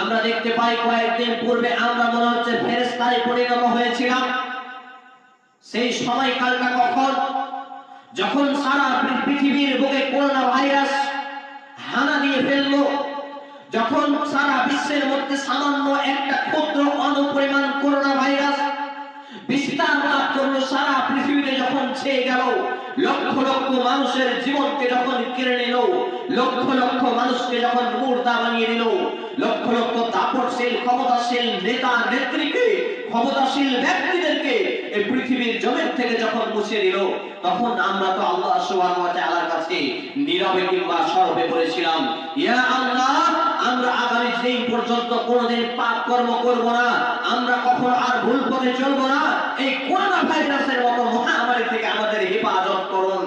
আমরা দেখতে পাই কয়েকদিন পূর্বে আমরা মনে হচ্ছে ফেরেস্তায় পরিণত হয়েছিলাম। সেই সময়কালটা কখন? যখন সারা পৃথিবীর বুকে করোনা ভাইরাস হানা দিয়ে ফেলল, যখন সারা বিশ্বের মধ্যে সামান্য একটা ক্ষুদ্র অনুপরিমাণ করোনা ভাইরাস বিস্তার লাভ করল, সারা পৃথিবীতে যখন ছেয়ে গেল, লক্ষ লক্ষ মানুষের জীবনকে যখন কেড়ে নিল, লক্ষ লক্ষ মানুষকে যখন মুর্দা বানিয়ে দিল লক্ষ লক্ষ দাপটশীল ক্ষমতাশীল নেতা নেত্রীকে, ক্ষমতাশীল ব্যক্তিদেরকে এই পৃথিবীর জমির থেকে যখন দিল তখন আমরা তো আল্লাহ ওয়া তাআলার কাছে নীরবে কিংবা সরবে বলেছিলাম ইয়া আল্লাহ, আমরা আগামী পর্যন্ত কোনোদিন পাপ কর্ম করব না। আমরা কখনো আর ভুল পথে চলবো না। এই করোনা ভাইরাসের মতো মহামারী থেকে আমাদের হেফাজত করুন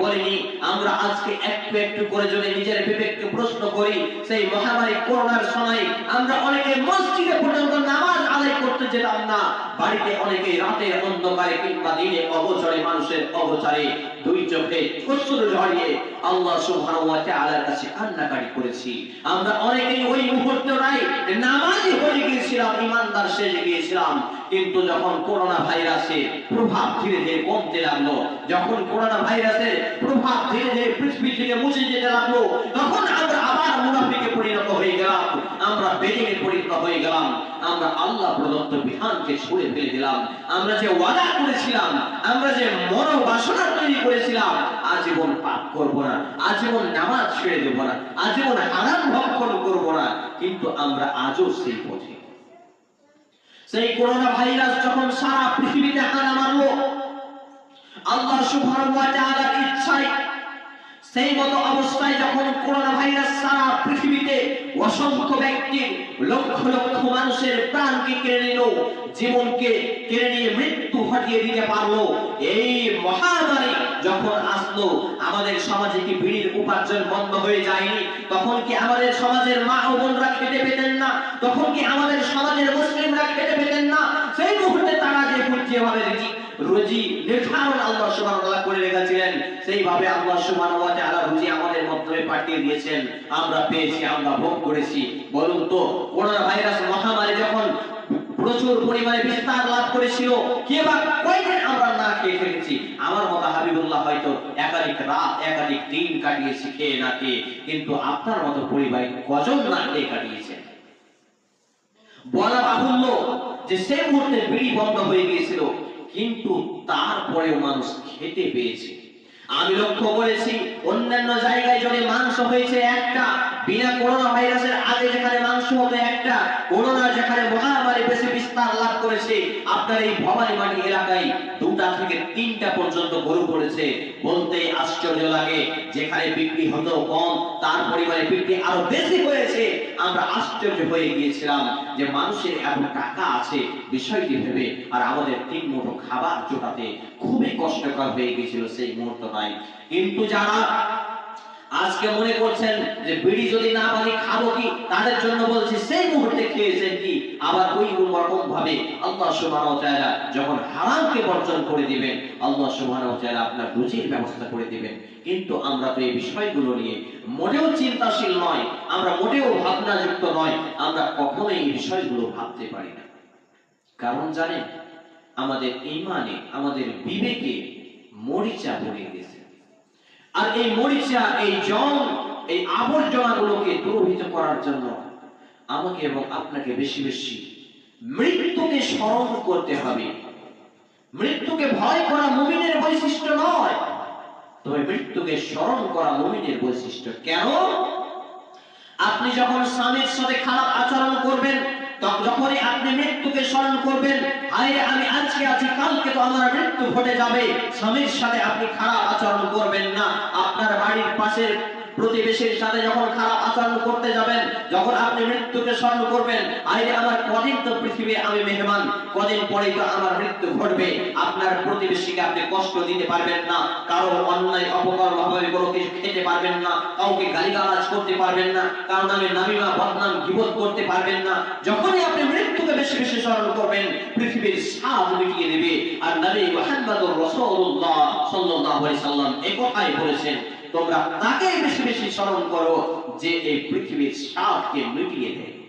বলিনি, আমরা আজকে একটু একটু করে যদি নিজের বিবেককে প্রশ্ন করি, সেই মহামারী করোনার সময় আমরা অনেকে মসজিদে পর্যন্ত নামাজ আদায় করতে যেতাম না। বাড়িতে অনেকে রাতের অন্ধকারে কিংবা দিনে অগোচরে মানুষের অগোচরে দুই চোখে অশ্রু ঝরিয়ে আল্লাহ সুবহানাহু ওয়া তাআলার কাছে কান্নাকাটি করেছি। আমরা অনেকেই ওই মুহূর্তটাই নামাজি হয়ে গিয়েছিলাম, ইমানদার গিয়েছিলাম। কিন্তু যখন করোনা প্রভাব ধীরে ধীরে কমতে লাগল, যখন করোনা ভাইরাসের প্রভাব ধীরে ধীরে পৃথিবী থেকে মুছে যেতে লাগল, তখন আমরা আবার মুনাফিকে পরিণত হয়ে গেলাম, আমরা পরিণত হয়ে গেলাম, আমরা আল্লাহ প্রদত্ত বিধানকে ফেলে দিলাম, আমরা যে ওয়াদা করেছিলাম, আমরা যে মনোবাসনা তৈরি করেছিলাম, আজীবন পাপ না, আজীবন নামাজ ছেড়ে দেব না, আজীবন না কিন্তু আমরা আজও সেই পথে। সেই করোনা ভাইরাস যখন সারা পৃথিবীতে হানা মারলো, আল্লাহ সুবহানাহু ইচ্ছায় সেই মতো অবস্থায় যখন করোনা ভাইরাস সারা পৃথিবীতে অসংখ্য ব্যক্তির লক্ষ লক্ষ মানুষের জীবনকে কেড়ে নিয়ে মৃত্যু ঘটিয়ে দিতে পারল। এই মহামারী যখন আসলো, আমাদের সমাজে কি বিড়ির উপার্জন বন্ধ হয়ে যায়নি? তখন কি আমাদের সমাজের মা ও বোনরা খেতে পেতেন না? তখন কি আমাদের সমাজের মুসলিমরা খেতে পেতেন না? সেই মুহূর্তে তারা যে যেভাবে রিজিক রুজি নির্ধারণ আল্লাহ সুবহানাহু ওয়া করে রেখেছিলেন, সেইভাবে আল্লাহ সুবহানাহু ওয়া তাআলা রুজি আমাদের মধ্যে পাঠিয়ে দিয়েছেন। আমরা পেয়েছি, আমরা ভোগ করেছি। বলুন তো, করোনা ভাইরাস মহামারী প্রচুর পরিমাণে বিস্তার লাভ করেছিল। কে বা কয়দিন আমরা না খেয়ে ফেলেছি? আমার মতো হাবিবুল্লাহ হয়তো একাধিক রাত, একাধিক দিন কাটিয়েছি খেয়ে না খেয়ে। কিন্তু আপনার মতো পরিবার কজন না খেয়ে কাটিয়েছেন বলা বাহুল্য যে সে মুহূর্তে বিড়ি বন্ধ হয়ে গিয়েছিল, কিন্তু তারপরেও মানুষ খেতে পেয়েছে। আমি লক্ষ্য করেছি, অন্যান্য জায়গায় যদি মাংস হয়েছে একটা, বিনা করোনা ভাইরাসের আগে যেখানে হতো একটা করোনা যেখানে মহামারী বেশি বিস্তার লাভ করেছে, আপনার এই ভবানী মাটি এলাকায় দুটা থেকে তিনটা পর্যন্ত গরু পড়েছে। বলতে আশ্চর্য লাগে, যেখানে বিক্রি হতো কম, তার পরিমাণে বিক্রি আরও বেশি হয়েছে। আমরা আশ্চর্য হয়ে গিয়েছিলাম যে মানুষের এত টাকা আছে, বিষয়টি ভেবে। আর আমাদের তিন মুঠো খাবার জোটাতে খুবই কষ্টকর হয়ে গিয়েছিল সেই মুহূর্তটাই। কিন্তু যারা আজকে মনে করছেন যে বিড়ি যদি না বানি খাব কি? তাদের জন্য বলছি, সেই মুহূর্তে খেয়েছেন কি? আবার ওই রকম ভাবে আল্লাহ সুবহানাহু ওয়া তাআলা যখন হারামকে বর্জন করে দিবেন, আল্লাহ সুবহানাহু ওয়া তাআলা আপনার রুজির ব্যবস্থা করে দিবেন। কিন্তু আমরা তো এই বিষয়গুলো নিয়ে মোটেও চিন্তাশীল নয়, আমরা মোটেও ভাবনাযুক্ত নয়, আমরা কখনোই এই বিষয়গুলো ভাবতে পারি না। কারণ জানেন, আমাদের ইমানে, আমাদের বিবেকে মরিচা পড়ে গেছে। আর এই মরিচা, এই জং এই আবর্জনাগুলোকে দূরভূত করার জন্য আমাকে এবং আপনাকে বেশি বেশি মৃত্যুকে স্মরণ করতে হবে। মৃত্যুকে ভয় করা মুমিনের বৈশিষ্ট্য নয়, তবে মৃত্যুকে স্মরণ করা মুমিনের বৈশিষ্ট্য। কেন? আপনি যখন স্বামীর সাথে খারাপ আচরণ করবেন যখনই আপনি মৃত্যুকে স্মরণ করবেন আরে আমি আজকে আছি, কালকে তো আমার মৃত্যু ঘটে যাবে। স্বামীর সাথে আপনি খারাপ আচরণ পাশের প্রতিবেশীর সাথে যখন খারাপ আচরণ করতে যাবেন, যখন আপনি মৃত্যুকে স্মরণ করবেন, আরে আমার কদিন তো পৃথিবী আমি মেহমান, কদিন পরেই তো আমার মৃত্যু ঘটবে। আপনার প্রতিবেশীকে আপনি কষ্ট দিতে পারবেন না, কারও অন্যায়, অপকর্ম ভাবে কোনো কিছু খেতে পারবেন না, কাউকে গালিগালাজ করতে পারবেন না কারণ আমি নামিমা, বদনাম, গিবত করতে পারবেন না। যখনই আপনি মৃত্যুকে বেশি বেশি স্মরণ করবেন, পৃথিবীর স্বাদ মিটিয়ে দেবে। আর নবী মুহাম্মদুর রাসূলুল্লাহ সাল্লাল্লাহু আলাইহি সাল্লাম এই কথাই বলেছেন তোমরা তাকে বেশি বেশি স্মরণ করো যে এই পৃথিবীর সাপকে মিটিয়ে দেয়।